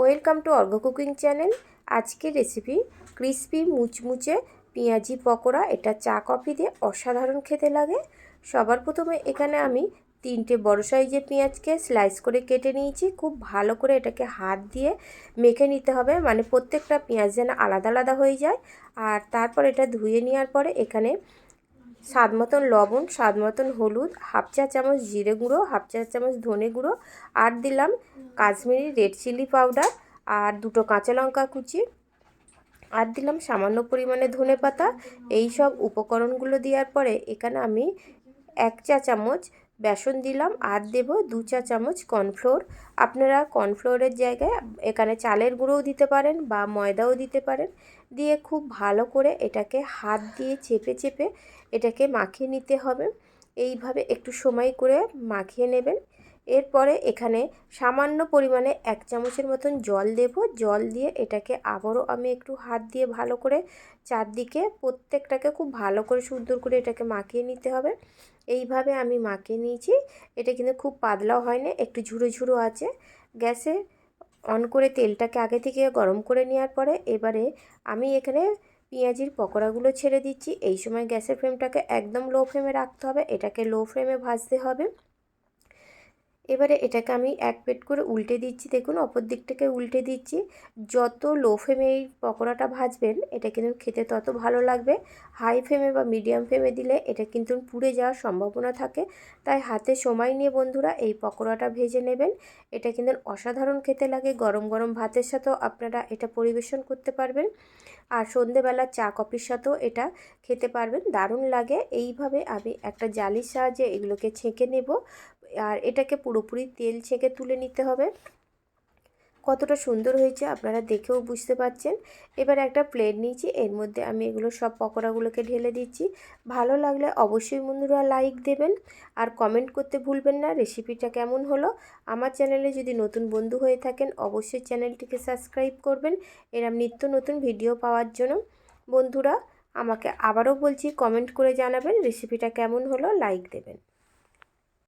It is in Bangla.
Welcome to Argha cooking channel. আজকের রেসিপি ক্রিসপি মুচমুচে পেঁয়াজি পকোড়া। এটা চা কফি দিয়ে অসাধারণ খেতে লাগে। সবার প্রথমে এখানে আমি তিনটে বড় সাইজের পেঁয়াজকে স্লাইস করে কেটে নিয়েছি। খুব ভালো করে এটাকে হাত দিয়ে মেখে নিতে হবে। মানে প্রত্যেকটা পেঁয়াজ যেন আলাদা আলাদা হয়ে যায়। আর তারপর এটা ধুয়ে নেওয়ার পরে এখানে স্বাদ মতন লবণ, স্বাদ মতন হলুদ, হাফ চা চামচ জিরে গুঁড়ো, হাফ চা চামচ ধনে গুঁড়ো আর দিলাম কাশ্মীরি রেড চিলি পাউডার আর দুটো কাঁচা লঙ্কা কুচি। আর দিলাম সামান্য পরিমাণে ধনে পাতা। এই সব উপকরণগুলো দেওয়ার পরে এখানে আমি এক চা চামচ বেসন দিলাম। আর দেব দু চা চামচ কর্নফ্লোর। আপনারা কর্নফ্লোরের জায়গায় এখানে চালের গুঁড়োও দিতে পারেন বা ময়দাও দিতে পারেন। দিয়ে খুব ভালো করে এটাকে হাত দিয়ে চেপে চেপে এটাকে মাখিয়ে নিতে হবে। এইভাবে একটু সময় করে মাখিয়ে নেবেন। এরপরে এখানে সামান্য পরিমাণে এক চামচের মতন জল দেব। জল দিয়ে এটাকে আবারও আমি একটু হাত দিয়ে ভালো করে চারদিকে প্রত্যেকটাকে খুব ভালো করে সুন্দর করে এটাকে মাখিয়ে নিতে হবে। এইভাবে আমি মাখিয়ে নিয়েছি। এটা কিন্তু খুব পাতলাও হয় না একটু ঝুড়ো ঝুড়ো আছে। গ্যাসে অন করে তেলটাকে আগে থেকে গরম করে নেওয়ার পরে এবারে আমি এখানে পেঁয়াজির পকোড়াগুলো ছেড়ে দিচ্ছি। এই সময় গ্যাসের ফ্লেমটাকে একদম লো ফ্লেমে রাখতে হবে। এটাকে লো ফ্লেমে ভাজতে হবে। এবারে এটাকে আমি এক প্লেট করে উল্টে দিচ্ছি, দেখুন অপর দিকটাকে উল্টে দিচ্ছি। যত লো ফ্লেমে এই পকোড়াটা ভাজবেন, এটা কিন্তু খেতে তত ভালো লাগবে। হাই ফ্লেমে বা মিডিয়াম ফ্লেমে দিলে এটা কিন্তু পুড়ে যাওয়ার সম্ভাবনা থাকে। তাই হাতে সময় নিয়ে বন্ধুরা এই পকোড়াটা ভেজে নেবেন। এটা কিন্তু অসাধারণ খেতে লাগে, গরম গরম ভাতের সাথেও আপনারা এটা পরিবেশন করতে পারবেন। আর সন্ধেবেলা চা কফির সাথেও এটা খেতে পারবেন, দারুণ লাগে। এইভাবে আমি একটা জালির সাহায্যে এগুলোকে ছেঁকে নেব। আর এটাকে পুরোপুরি তেল ছেঁকে তুলে নিতে হবে। কতটা সুন্দর হয়েছে আপনারা দেখেও বুঝতে পারছেন। এবার একটা প্লেট নিয়েছি, এর মধ্যে আমি এগুলো সব পকোড়াগুলোকে ঢেলে দিচ্ছি। ভালো লাগলে অবশ্যই বন্ধুরা লাইক দেবেন আর কমেন্ট করতে ভুলবেন না, রেসিপিটা কেমন হলো? আমার চ্যানেলে যদি নতুন বন্ধু হয়ে থাকেন, অবশ্যই চ্যানেলটিকে সাবস্ক্রাইব করবেন। এরম নিত্য নতুন ভিডিও পাওয়ার জন্য। বন্ধুরা, আমাকে আবারও বলছি, কমেন্ট করে জানাবেন রেসিপিটা কেমন হলো, লাইক দেবেন।